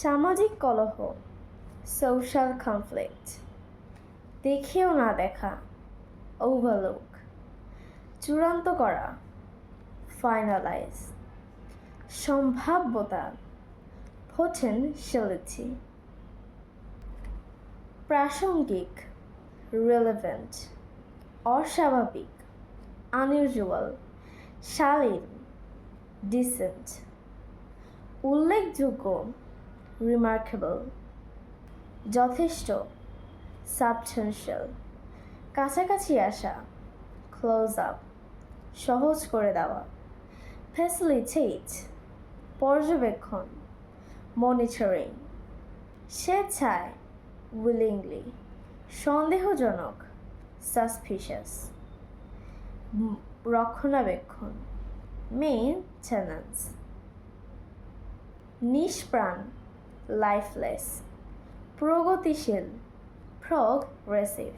সামাজিক কলহ social conflict দেখেও না দেখা ওভারলুক চূড়ান্ত করা ফাইনালাইজ সম্ভাব্যতা, potentiality, প্রাসঙ্গিক রিলেভেন্ট অস্বাভাবিক আনইউজুয়াল শালীন ডিসেন্ট উল্লেখযোগ্য রিমার্কেবল যথেষ্ট সাবস্টেন্সিয়াল কাছাকাছি আসা ক্লোজ আপ সহজ করে দেওয়া. ফ্যাসিলিটেট পর্যবেক্ষণ. মনিটরিং স্বেচ্ছায় উইলিংলি সন্দেহজনক সাসপিশাস রক্ষণাবেক্ষণ. মেইনটেন্যান্স নিষ্প্রাণ লাইফলেস প্রগতিশীল প্রগ্রেসিভ